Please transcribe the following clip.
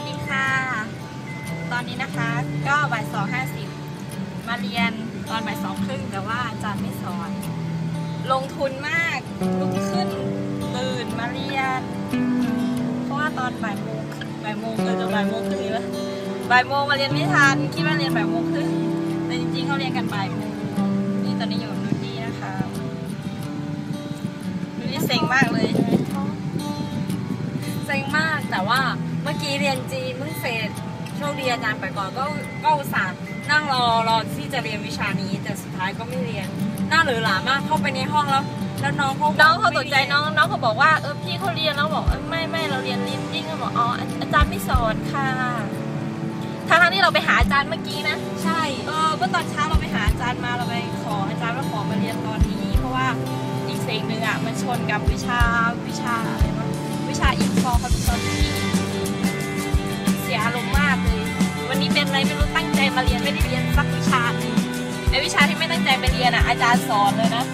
วัสดีค่ะ ตอนนี้นะคะก็บ่ายสองห้าสิบมาเรียนตอนบ่ายสองครึ่งแต่ว่าอาจารย์ไม่สอน ลงทุนมากลุกขึ้นตื่นมาเรียน เพราะว่าตอนบ่ายโมงบ่ายโมงเออจะบ่ายโมงครึ่งแล้วบ่ายโมงมาเรียนไม่ทันคิดว่าเรียนบ่ายโมงครึ่งแต่จริงๆเขาเรียนกันบ่ายโมงนี่ตอนนี้อยู่กับนูดี้นะคะนูดี้เซ็งมากเลยเซ็งมากแต่ว่า เมื่อกี้เรียนจีนเพิ่งเสร็จโชคดีอาจารย์ไปก่อนก็ก็อุตส่าห์นั่งรอรอที่จะเรียนวิชานี้แต่สุดท้ายก็ไม่เรียนน่าเหลือหลามากเข้าไปในห้องแล้ว แล้วน้องเขาน้องเขาตกใจไม่รียน้องน้องเขาบอกว่าเออพี่เขาเรียนน้องบอกเออไม่ไม่เราเรียนลิฟติ้งเขาบอกอ๋ออาอาจารย์ไม่สอนค่ะทางทางที่เราไปหาอาจารย์เมื่อกี้นะใช่เออเมื่อตอนเช้าเราไปหาอาจารย์มาเราไปขออาจารย์ว่าขอมาเรียนตอนนี้ เพราะว่าอีกสิ่งหนึ่งอะมันชนกับวิชาวิชาอะไรวะวิ ไรไม่รู้ตั้งใจมาเรียนไม่ได้เรียนสักวิชาหนึ่งไอวิชาที่ไม่ตั้งใจไปเรียนอะอาจารย์สอนเลยนะ